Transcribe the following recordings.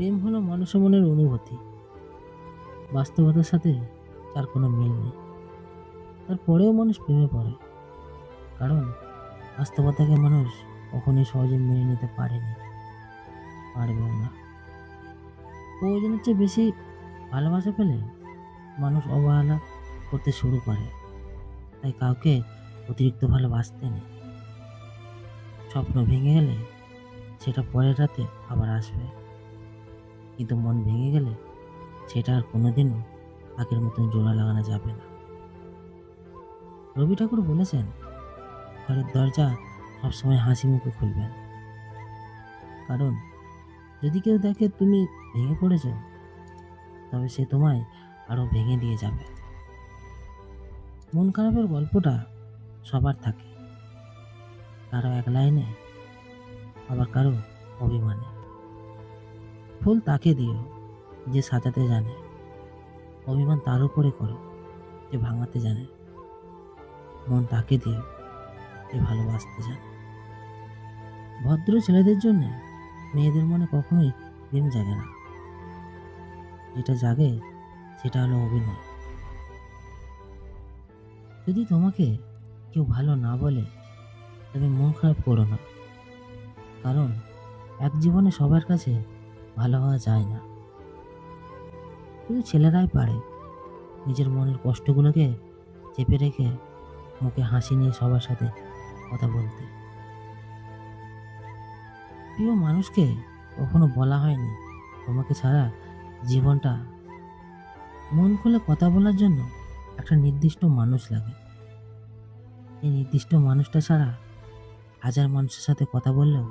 প্রেম হলো মানুষ মনের অনুভূতি। বাস্তবতার সাথে তার কোনো মিল নেই। তারপরেও মানুষ প্রেমে পড়ে। কারণ বাস্তবতাকে মানুষ কখনোই সহজে মেনে নিতে পারেনি। পারবেও না। প্রয়োজনের চেয়ে বেশি ভালোবাসা পেলে মানুষ অবহেলা করতে শুরু করে। তাই কাউকে অতিরিক্ত ভালোবাসতে নেই। স্বপ্ন ভেঙে গেলে সেটা পরের রাতে আবার আসবে। কিন্তু মন ভেঙে গেলে সেটা আর কোনোদিনও আগের মতন জোড়া লাগানো যাবে না। রবি ঠাকুর বলেছেন, ঘরের দরজা সবসময় হাসি মুখে খুলবেন কারণ, যদি কেউ দেখে তুমি ভেঙে পড়েছ, তবে সে তোমায় আরও ভেঙে দিয়ে যাবে। মন খারাপের গল্পটা সবার থাকে। কারও এক লাইনে, আবার কারও অভিমানে। ফুল তাকে দিও, যে সাজাতে জানে। অভিমান তার উপরে করো, যে ভাঙাতে জানে। মন তাকে দিও, যে ভালোবাসতে জানে। ভদ্র ছেলেদের জন্য মেয়েদের মনে কখনোই প্রেম জাগে না। যেটা জাগে, সেটা হলো অভিনয়। যদি তোমাকে কেউ ভালো না বলে, তবে মন খারাপ করো না। কারণ, এক জীবনে সবার কাছে ভালো হওয়া যায় না। শুধু ছেলেরাই পারে। নিজের মনের কষ্টগুলোকে চেপে রেখে মুখে হাসি নিয়ে সবার সাথে কথা বলতে। প্রিয় মানুষকে কখনো বলা হয়নি তোমাকে ছাড়া জীবনটা। মন খুলে কথা বলার জন্য একটা নির্দিষ্ট মানুষ লাগে। এই নির্দিষ্ট মানুষটা ছাড়া হাজার মানুষের সাথে কথা বললেও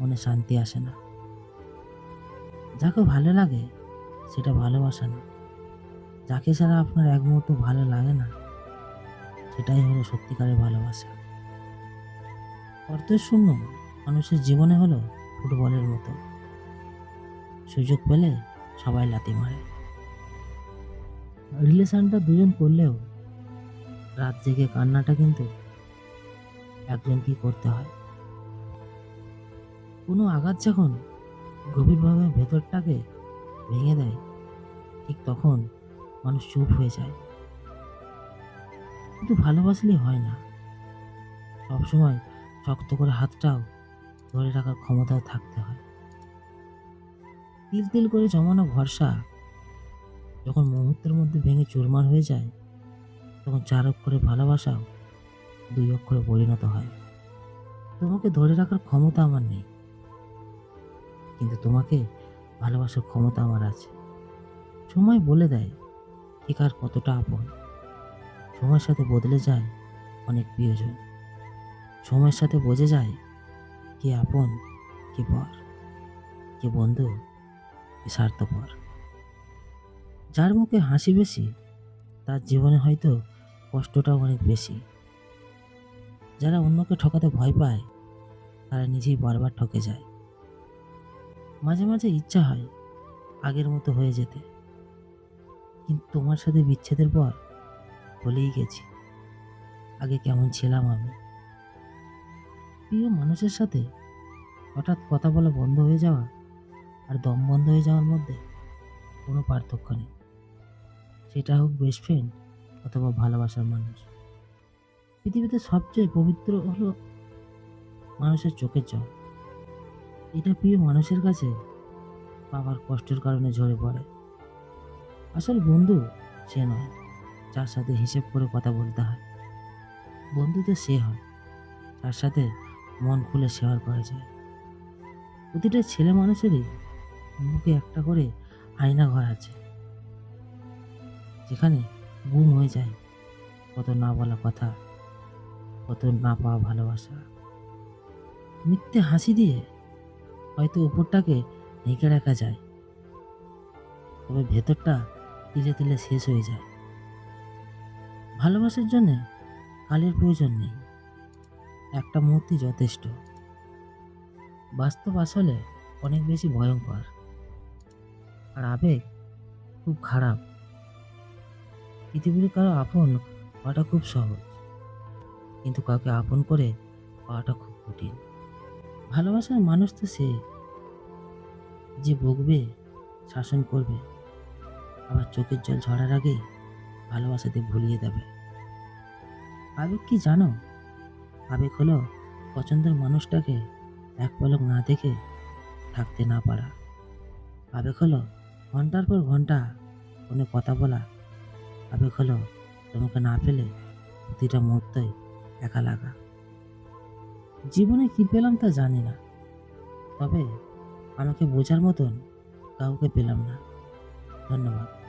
মনে শান্তি আসে না। যাকে ভালো লাগে, সেটা ভালোবাসা না। যাকে ছাড়া আপনার এক মুহূর্ত ভালো লাগে না, সেটাই হলো সত্যিকারের ভালোবাসা। অর্থের শূন্য মানুষের জীবনে হলো ফুটবলের মতো। সুযোগ পেলে সবাই লাতি মারে। রিলেশনটা দুজন করলেও রাত জেগে কান্নাটা কিন্তু একজন কি করতে হয়? কোনো আঘাত যখন গভীরভাবে ভেতরটাকে ভেঙে দেয়। ঠিক তখন মানুষ চুপ হয়ে যায়। কিন্তু ভালোবাসলেই হয় না। সবসময় শক্ত করে হাতটাও ধরে রাখার ক্ষমতাও থাকতে হয়। তিল তিল করে জমানো ভরসা যখন মুহূর্তের মধ্যে ভেঙে চুরমার হয়ে যায়, তখন চার অক্ষরে ভালোবাসাও দুই অক্ষরে পরিণত হয়। তোমাকে ধরে রাখার ক্ষমতা আমার নেই। তোমাকে ভালোবাসার ক্ষমতা আমার আছে। সময় বলে দেয় ঠিক আর কতটা আপন। সময়ের সাথে বদলে যায় অনেক প্রিয়জন। সময়ের সাথে বোঝে যায় কে আপন, কে পর, কে বন্ধু, কে স্বার্থপর। যার মুখে হাসি বেশি, তার জীবনে হয়তো কষ্টটাও অনেক বেশি। যারা অন্যকে ঠকাতে ভয় পায়, তারা নিজেই বারবার ঠকে যায়। মাঝে মাঝে ইচ্ছা হয় আগের মতো হয়ে যেতে। কিন্তু তোমার সাথে বিচ্ছেদের পর ভুলেই গেছি। আগে কেমন ছিলাম আমি? প্রিয় মানুষের সাথে হঠাৎ কথা বলা বন্ধ হয়ে যাওয়া আর দম বন্ধ হয়ে যাওয়ার মধ্যে কোনো পার্থক্য নেই। সেটা হোক বেস্ট ফ্রেন্ড অথবা ভালোবাসার মানুষ। পৃথিবীতে সবচেয়ে পবিত্র হলো মানুষের চোখের জল। এটা প্রিয় মানুষের কাছে বাবার কষ্টের কারণে ঝরে পড়ে। আসল বন্ধু সে নয়, যার সাথে হিসেব করে কথা বলতে হয়। বন্ধু তো সে হয়, তার সাথে মন খুলে শেয়ার করা যায়। প্রতিটা ছেলে মানুষেরই মুখে একটা করে আয়না ঘর আছে, যেখানে গুম হয়ে যায় কত না বলা কথা, কত না পাওয়া ভালোবাসা। মিথ্যে হাসি দিয়ে হয়তো উপরটাকে ঢেকে রাখা যায়। তবে ভেতরটা তিলে তিলে শেষ হয়ে যায়। ভালোবাসার জন্যে কালের প্রয়োজন নেই। একটা মূর্তি যথেষ্ট। বাস্তব আসলে অনেক বেশি ভয়ঙ্কর। আর আবেগ খুব খারাপ। পৃথিবীর কারও আপন হওয়াটা খুব সহজ। কিন্তু কাউকে আপন করে পাওয়াটা খুব কঠিন। ভালোবাসার মানুষ তো সে যে বকবে, শাসন করবে, আবার চোখের জল ঝরার আগেই ভালোবাসাতে ভুলিয়ে দেবে। আবেগ কি জানো? আবেগ হলো পছন্দের মানুষটাকে এক পলক না দেখে থাকতে না পারা। আবেগ হলো ঘণ্টার পর ঘণ্টা ফোনে কথা বলা। আবেগ হলো তোমাকে না পেলে প্রতিটা মুহূর্তই একা লাগা। জীবনে কি পেলাম তা জানি না। তবে আমাকে বোঝার মতন কাউকে পেলাম না। ধন্যবাদ।